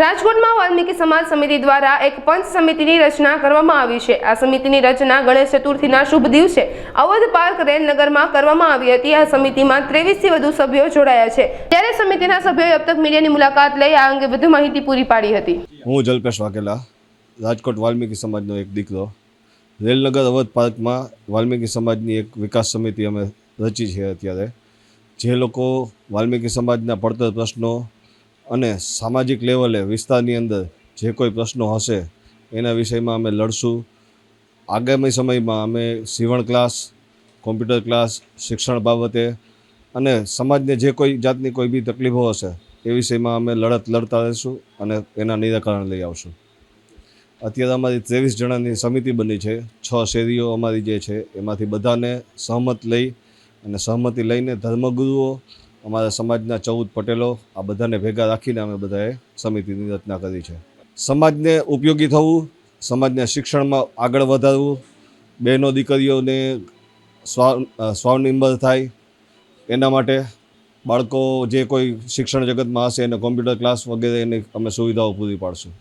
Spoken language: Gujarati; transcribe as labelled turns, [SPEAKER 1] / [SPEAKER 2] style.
[SPEAKER 1] રાજકોટમાં વાલ્મીકી સમાજ સમિતિ દ્વારા એક પંચ સમિતિની રચના કરવામાં આવી છે. આ સમિતિની રચના ગણેશ ચતુર્થીના શુભ દિવસે અવધ પાર્ક રેલનગરમાં કરવામાં આવી હતી. આ સમિતિમાં ત્રેવીસથી વધુ સભ્યો જોડાયા છે. ત્યારે સમિતિના સભ્યોએ અબ તક મીડિયાની મુલાકાત લઈ આ અંગે વધુ માહિતી પૂરી પાડી હતી.
[SPEAKER 2] હું જલ્પેશ વાઘેલા, રાજકોટ વાલ્મીકી સમાજનો એક દીકરો. રેલનગર અવધ પાર્કમાં વાલ્મીકી સમાજની એક વિકાસ સમિતિ અમે રચી છે અત્યારે. જે લોકો વાલ્મીકી સમાજના પડતર પ્રશ્નો અને સામાજિક લેવલે વિસ્તારની અંદર જે કોઈ પ્રશ્નો હશે, એના વિષયમાં અમે લડશું. આગામી સમયમાં અમે સીવણ ક્લાસ, કોમ્પ્યુટર ક્લાસ, શિક્ષણ બાબતે અને સમાજને જે કોઈ જાતની કોઈ બી તકલીફો હશે, એ વિષયમાં અમે લડત લડતા રહીશું અને એના નિરાકરણ લઈ આવશું. અત્યારે અમારી ત્રેવીસ જણાની સમિતિ બની છે. છ શેરીઓ અમારી જે છે, એમાંથી બધાને સહમત લઈ અને સહમતિ લઈને ધર્મગુરુઓ અમારા સમાજના ચૌદ પટેલો આ બધાને ભેગા રાખીને અમે બધાએ સમિતિની રચના કરી છે. સમાજને ઉપયોગી થવું, સમાજને શિક્ષણમાં આગળ વધારવું, બહેનો દીકરીઓને સ્વા, સ્વાવનિર્ભર થાય, એના માટે બાળકો જે કોઈ શિક્ષણ જગતમાં હશે, એને કોમ્પ્યુટર ક્લાસ વગેરે એની અમે સુવિધાઓ પૂરી પાડશું.